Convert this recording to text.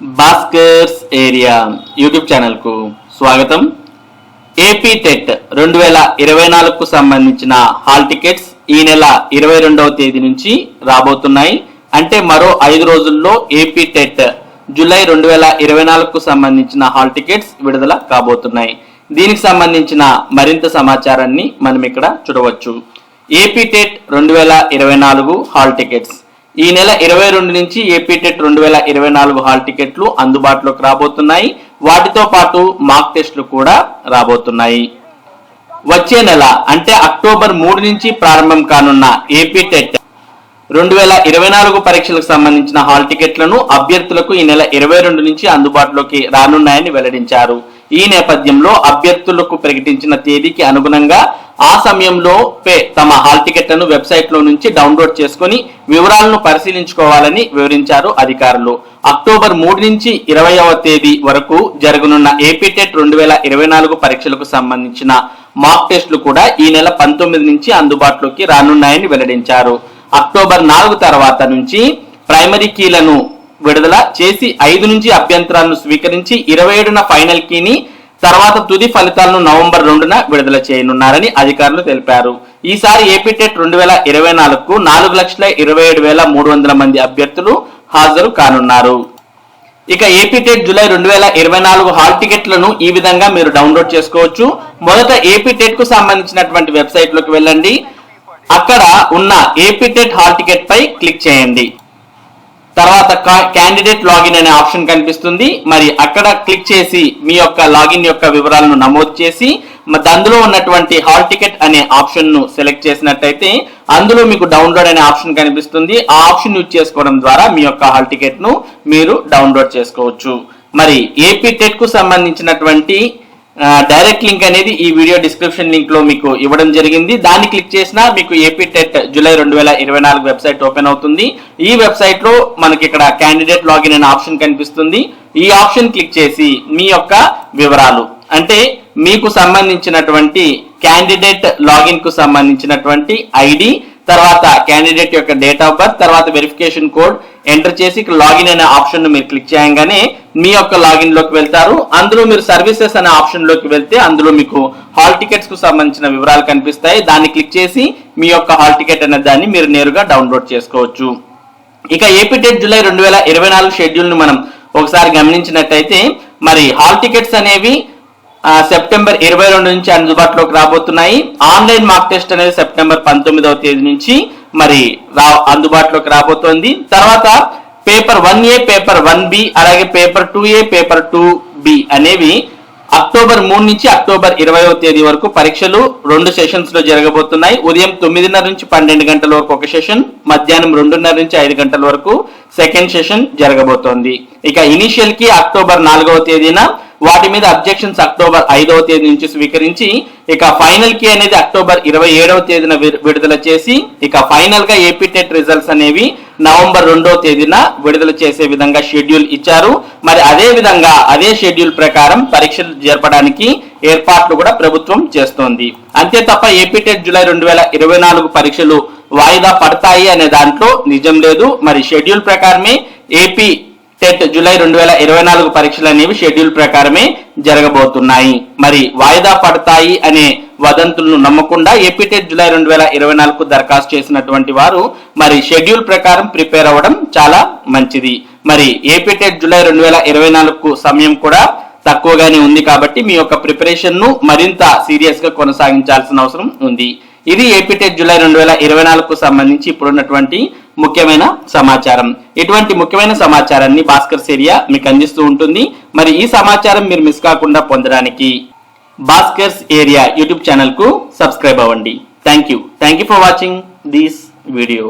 Bhaskar's area YouTube ఛానల్కు స్వాగతం. AP TET రెండు వేల ఇరవై నాలుగుకు సంబంధించిన హాల్ టికెట్స్ ఈ నెల ఇరవై రెండవ తేదీ నుంచి రాబోతున్నాయి. అంటే మరో ఐదు రోజుల్లో ఏపీ టెట్ జూలై రెండు వేల ఇరవై నాలుగుకు సంబంధించిన హాల్ టికెట్స్ విడుదల కాబోతున్నాయి. దీనికి సంబంధించిన మరింత సమాచారాన్ని మనం ఇక్కడ చూడవచ్చు. ఏపీ టెట్ రెండు వేల ఇరవై నాలుగు హాల్ టికెట్స్. ఈ నెల ఇరవై రెండు నుంచి ఏపీ టెట్ రెండు వేల ఇరవై నాలుగు హాల్ టికెట్లు అందుబాటులోకి రాబోతున్నాయి. వాటితో పాటు మాక్ టెస్టులు కూడా రాబోతున్నాయి. వచ్చే నెల అంటే అక్టోబర్ మూడు నుంచి ప్రారంభం కానున్న ఏపీ టెట్ రెండు వేల ఇరవై నాలుగు పరీక్షలకు సంబంధించిన హాల్ టికెట్లను అభ్యర్థులకు ఈ నెల ఇరవై రెండు నుంచి అందుబాటులోకి రానున్నాయని వెల్లడించారు. ఈ నేపథ్యంలో అభ్యర్థులకు ప్రకటించిన తేదీకి అనుగుణంగా ఆ సమయంలో పే తమ హాల్ టికెట్లను వెబ్సైట్లో నుంచి డౌన్లోడ్ చేసుకుని వివరాలను పరిశీలించుకోవాలని వివరించారు అధికారులు. అక్టోబర్ మూడు నుంచి ఇరవైవ తేదీ వరకు జరగనున్న ఏపీటెట్ రెండు వేల ఇరవై నాలుగు పరీక్షలకు సంబంధించిన మాక్ టెస్టులు కూడా ఈ నెల పంతొమ్మిది నుంచి అందుబాటులోకి రానున్నాయని వెల్లడించారు. అక్టోబర్ నాలుగు తర్వాత నుంచి ప్రైమరీ కీలను విడుదల చేసి ఐదు నుంచి అభ్యంతరాలను స్వీకరించి ఇరవై ఏడున ఫైనల్ కీని తర్వాత తుది ఫలితాలను నవంబర్ రెండున విడుదల చేయనున్నారని అధికారులు తెలిపారు. ఈసారి ఏపీ టెట్ రెండు వేల ఇరవై నాలుగుకు నాలుగు లక్షల ఇరవై ఏడు వేల మూడు వందల మంది అభ్యర్థులు హాజరు కానున్నారు. ఇక ఏపీ టెట్ జూలై రెండు వేల ఇరవై నాలుగు హాల్ టికెట్లను ఈ విధంగా మీరు డౌన్లోడ్ చేసుకోవచ్చు. మొదట ఏపీ టెట్కు సంబంధించినటువంటి వెబ్సైట్లోకి వెళ్ళండి. అక్కడ ఉన్న ఏపీ టెట్ హాల్ టికెట్ పై క్లిక్ చేయండి. తర్వాత క్యాండిడేట్ లాగిన్ అనే ఆప్షన్ కనిపిస్తుంది. మరి అక్కడ క్లిక్ చేసి మీ యొక్క లాగిన్ యొక్క వివరాలను నమోదు చేసి అందులో ఉన్నటువంటి హాల్ టికెట్ అనే ఆప్షన్ను సెలెక్ట్ చేసినట్టయితే అందులో మీకు డౌన్లోడ్ అనే ఆప్షన్ కనిపిస్తుంది. ఆ ఆప్షన్ యూజ్ చేసుకోవడం ద్వారా మీ యొక్క హాల్ టికెట్ను మీరు డౌన్లోడ్ చేసుకోవచ్చు. మరి ఏపీ టెట్కు సంబంధించినటువంటి డైరెక్ట్ లింక్ అనేది ఈ వీడియో డిస్క్రిప్షన్ లింక్లో మీకు ఇవ్వడం జరిగింది. దాన్ని క్లిక్ చేసినా మీకు ఏపీ టెట్ జూలై రెండు వేల ఇరవై నాలుగు వెబ్సైట్ ఓపెన్ అవుతుంది. ఈ వెబ్సైట్లో మనకి ఇక్కడ క్యాండిడేట్ లాగిన్ అనే ఆప్షన్ కనిపిస్తుంది. ఈ ఆప్షన్ క్లిక్ చేసి మీ యొక్క వివరాలు. అంటే మీకు సంబంధించినటువంటి క్యాండిడేట్ లాగిన్కు సంబంధించినటువంటి ఐడి తర్వాత క్యాండిడేట్ యొక్క డేట్ ఆఫ్ బర్త్ తర్వాత వెరిఫికేషన్ కోడ్ ఎంటర్ చేసి ఇక్కడ లాగిన్ అనే ఆప్షన్ మీరు క్లిక్ చేయగానే మీ యొక్క లాగిన్లోకి వెళ్తారు. అందులో మీరు సర్వీసెస్ అనే ఆప్షన్లోకి వెళ్తే అందులో మీకు హాల్ టికెట్స్కు సంబంధించిన వివరాలు కనిపిస్తాయి. దాన్ని క్లిక్ చేసి మీ యొక్క హాల్ టికెట్ అనే దాన్ని మీరు నేరుగా డౌన్లోడ్ చేసుకోవచ్చు. ఇక ఏపీ టెట్ జూలై రెండు వేల ఇరవై నాలుగు షెడ్యూల్ను మనం ఒకసారి గమనించినట్టయితే మరి హాల్ టికెట్స్ అనేవి సెప్టెంబర్ ఇరవై రెండు నుంచి అందుబాటులోకి రాబోతున్నాయి. ఆన్లైన్ మార్క్ టెస్ట్ అనేది సెప్టెంబర్ పంతొమ్మిదవ తేదీ నుంచి మరి రా అందుబాటులోకి రాబోతోంది. తర్వాత paper one A paper one B అలాగే paper two A paper two B అనేవి అక్టోబర్ మూడు నుంచి అక్టోబర్ ఇరవైవ తేదీ వరకు పరీక్షలు రెండు సెషన్స్లో జరగబోతున్నాయి. ఉదయం తొమ్మిదిన్నర నుంచి పన్నెండు గంటల వరకు ఒక సెషన్ మధ్యాహ్నం రెండున్నర నుంచి ఐదు గంటల వరకు సెకండ్ సెషన్ జరగబోతోంది. ఇక ఇనిషియల్కి అక్టోబర్ నాలుగవ తేదీన వాటి మీద అబ్జెక్షన్స్ అక్టోబర్ ఐదవ తేదీ నుంచి స్వీకరించి ఇక ఫైనల్కి అనేది అక్టోబర్ ఇరవై ఏడవ తేదీన వి- విడుదల చేసి ఇక ఫైనల్గా ఏపీ టెట్ రిజల్ట్స్ అనేవి నవంబర్ రెండవ తేదీన విడుదల చేసే విధంగా షెడ్యూల్ ఇచ్చారు. మరి అదే విధంగా అదే షెడ్యూల్ ప్రకారం పరీక్షలు జరపడానికి ఏర్పాట్లు కూడా ప్రభుత్వం చేస్తోంది. అంతే తప్ప ఏపీ టెట్ జూలై రెండు వేల ఇరవై నాలుగు పరీక్షలు వాయిదా పడతాయి అనే దాంట్లో నిజం లేదు. మరి షెడ్యూల్ ప్రకారమే ఏపీ టెట్ జూలై రెండు వేల ఇరవై నాలుగు పరీక్షలు అనేవి షెడ్యూల్ ప్రకారమే జరగబోతున్నాయి. మరి వాయిదా పడతాయి అనే వదంతులను నమ్మకుండా ఏపీ టెట్ జూలై రెండు వేల ఇరవై నాలుగు దరఖాస్తు చేసినటువంటి వారు మరి షెడ్యూల్ ప్రకారం ప్రిపేర్ అవ్వడం చాలా మంచిది. మరి ఏపీ టెట్ జూలై రెండు వేల ఇరవై నాలుగు సమయం కూడా తక్కువగానే ఉంది కాబట్టి మీ యొక్క ప్రిపరేషన్ను మరింత సీరియస్గా కొనసాగించాల్సిన అవసరం ఉంది. ఇది ఏపీ టెట్ జూలై రెండు వేల ఇరవై నాలుగుకు సంబంధించి ఇప్పుడున్నటువంటి ముఖ్యమైన సమాచారం. ఇటువంటి ముఖ్యమైన సమాచారాన్ని భాస్కర్ ఏరియా మీకు అందిస్తూ ఉంటుంది. మరి ఈ సమాచారం మీరు మిస్ కాకుండా పొందడానికి భాస్కర్స్ ఏరియా యూట్యూబ్ ఛానల్కు సబ్స్క్రైబ్ అవ్వండి. Thank you thank you for watching this video